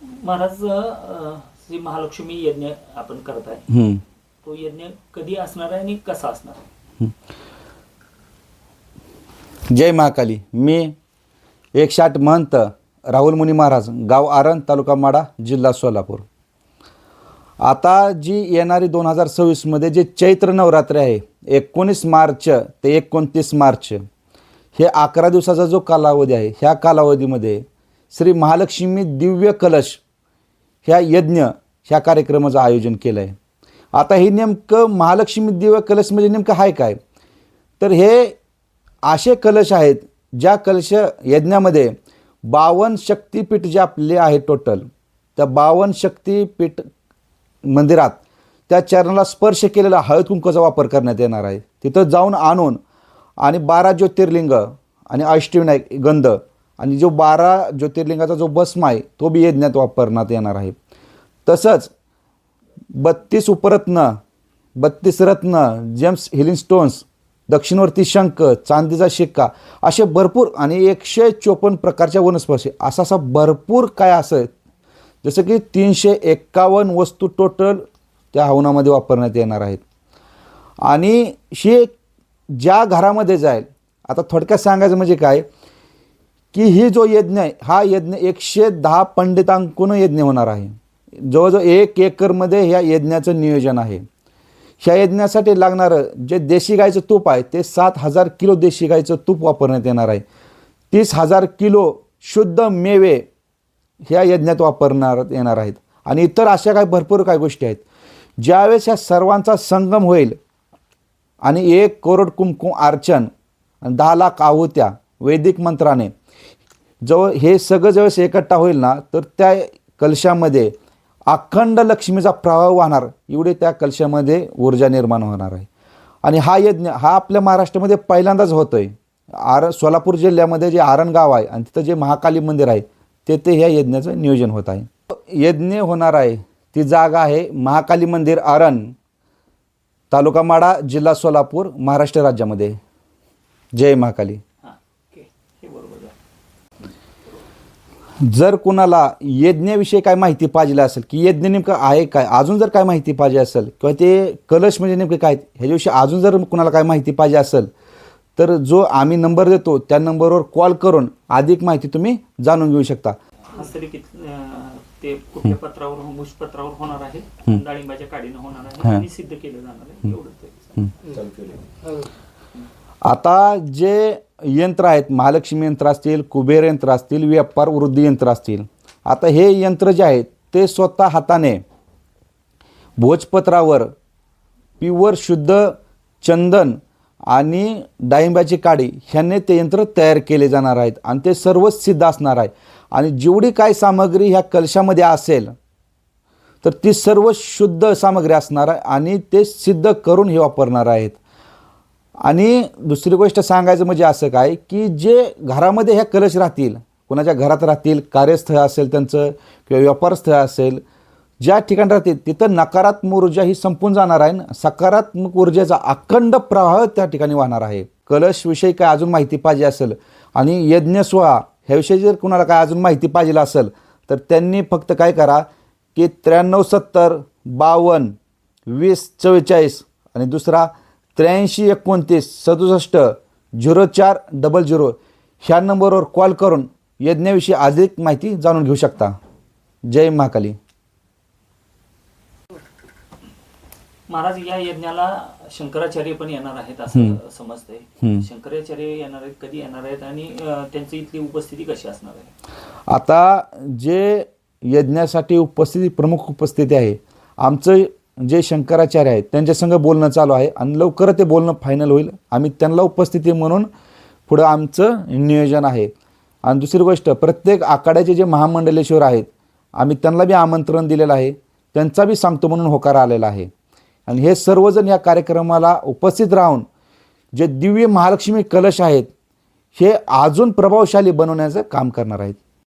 महाराज अं, श्री महालक्ष्मी यज्ञ आपण करताय हम्म. तो यज्ञ कधी असणार आहे आणि कसा असणार आहे? जय महाकाली. मी एकशे आठ महंत राहुल मुनी महाराज गाव आरण तालुका माडा जिल्हा सोलापूर. आता जी येणारी दोन हजार सव्वीसमध्ये जे चैत्र नवरात्र आहे एकोणीस मार्च ते एकोणतीस मार्च हे अकरा दिवसाचा जो कालावधी आहे ह्या कालावधीमध्ये श्री महालक्ष्मी दिव्य कलश ह्या यज्ञ ह्या कार्यक्रमाचं आयोजन केलं आहे आता हे नेमकं महालक्ष्मी दिव्य कलश म्हणजे नेमकं आहे काय? तर हे असे कलश आहेत ज्या कलश यज्ञामध्ये बावन्न शक्तिपीठ जे आपले आहे टोटल त्या बावन्न शक्तीपीठ मंदिरात त्या चरणाला स्पर्श केलेला हळद कुंकूचा वापर करण्यात येणार आहे. तिथं जाऊन आणून आणि बारा ज्योतिर्लिंग आणि अष्टविनायक गंध आणि जो बारा ज्योतिर्लिंगाचा जो भस्म आहे तो बी यज्ञात वापरण्यात येणार आहे. तसंच बत्तीस उपरत्न बत्तीस रत्न जेम्स हिलिंग स्टोन्स दक्षिणवर्ती शंख चांदीचा शिक्का असे भरपूर आणि एकशे चोपन्न प्रकारच्या वनस्पती असा असा भरपूर काय असं जसं की तीनशे एक्कावन्न वस्तू टोटल त्या हवनामध्ये वापरण्यात येणार आहेत. आणि ही ज्या घरामध्ये जाईल आता थोडक्यात सांगायचं म्हणजे काय की ही जो यज्ञ आहे हा यज्ञ एकशे दहा पंडितांकून यज्ञ होणार आहे. जवळजवळ एक एकरमध्ये ह्या यज्ञाचं नियोजन आहे. ह्या यज्ञासाठी लागणारं जे देशी गाईचं तूप आहे ते सात हजार किलो देशी गाईचं तूप वापरण्यात येणार आहे. तीस हजार किलो शुद्ध मेवे ह्या यज्ञात वापरणार येणार आहेत. आणि इतर अशा काही भरपूर काही गोष्टी आहेत. ज्यावेळेस ह्या सर्वांचा संगम होईल आणि एक करोड कुंकुम अर्चन दहा लाख आहुत्या वैदिक मंत्राने जवळ हे सगळं ज्यावेळेस एकट्टा होईल ना तर त्या कलशामध्ये अखंड लक्ष्मीचा प्रवाह वाहणार. एवढे त्या कलशामध्ये ऊर्जा निर्माण होणार आहे. आणि हा यज्ञ हा आपल्या महाराष्ट्रामध्ये पहिल्यांदाच होतो आहे आर सोलापूर जिल्ह्यामध्ये जे आरण गाव आहे आणि तिथं जे महाकाली मंदिर आहे तेथे ह्या यज्ञाचं नियोजन होत आहे. यज्ञ होणार आहे. ती जागा आहे महाकाली मंदिर आरण तालुका माडा जिल्हा सोलापूर महाराष्ट्र राज्यामध्ये. जय महाकाली हां ओके हे बरोबर आहे जर कुणाला यज्ञाविषयी काय माहिती पाहिजे असेल की यज्ञ नेमकं आहे काय अजून जर काय माहिती पाहिजे असेल किंवा ते कलश म्हणजे नेमके काय ह्याच्याविषयी अजून जर कुणाला काय माहिती पाहिजे असेल तर जो आम्ही नंबर देतो त्या नंबरवर कॉल करून अधिक माहिती तुम्ही जाणून घेऊ शकता. ते कुठल्या पत्रावर होणार आहे डाळिंबाच्या काडीनं होणार आहे हां. आणि सिद्ध केलं जाणार आहे. आता जे यंत्र आहेत महालक्ष्मी यंत्र असतील कुबेर यंत्र असतील व्यापार वृद्धी यंत्र असतील आता हे यंत्र जे आहेत ते स्वतः हाताने भोजपत्रावर प्युअर शुद्ध चंदन आणि डाळिंबाची काडी ह्याने ते यंत्र तयार केले जाणार आहेत आणि ते सर्वच सिद्ध असणार आहे आणि जेवढी काय सामग्री ह्या कलशामध्ये असेल तर ती सर्व शुद्ध सामग्री असणार आहे आणि ते सिद्ध करून हे वापरणार आहेत. आणि दुसरी गोष्ट सांगायचं म्हणजे असं काय की जे घरामध्ये ह्या कलश राहतील कोणाच्या घरात राहतील कार्यस्थळ असेल त्यांचं किंवा व्यापारस्थळ असेल ज्या ठिकाणी राहतील तिथं नकारात्मक ऊर्जा ही संपून जाणार आहे सकारात्मक ऊर्जेचा अखंड प्रवाह त्या ठिकाणी वाहणार आहे. कलशविषयी काय अजून माहिती पाहिजे असेल आणि यज्ञस्वा ह्याविषयी जर कुणाला काय अजून माहिती पाहिजे असेल तर त्यांनी फक्त काय करा की त्र्याण्णव सत्तर बावन्न वीस चव्वेचाळीस आणि दुसरा त्र्याऐंशी एकोणतीस सदुसष्ट झिरो चार डबल झिरो ह्या नंबरवर कॉल करून यज्ञाविषयी अधिक माहिती जाणून घेऊ शकता. जय महाकाली. महाराज या यज्ञाला शंकराचार्य पण येणार आहेत असं समजतंय. शंकराचार्य येणार आहेत कधी येणार आहेत आणि त्यांची इथली उपस्थिती कशी असणार आहे? आता जे यज्ञासाठी उपस्थिती प्रमुख उपस्थिती आहे आमचं जे शंकराचार्य आहेत त्यांच्यासंग बोलणं चालू आहे आणि लवकर ते बोलणं फायनल होईल. आम्ही त्यांना उपस्थिती म्हणून पुढं आमचं नियोजन आहे. आणि दुसरी गोष्ट प्रत्येक आखाड्याचे जे महामंडलेश्वर आहेत आम्ही त्यांना बी आमंत्रण दिलेलं आहे. त्यांचा बी सांगतो म्हणून होकार आलेला आहे. आणि हे सर्वजण या कार्यक्रमाला उपस्थित राहून जे दिव्य महालक्ष्मी कलश आहेत हे अजून प्रभावशाली बनवण्याचं काम करणार आहेत.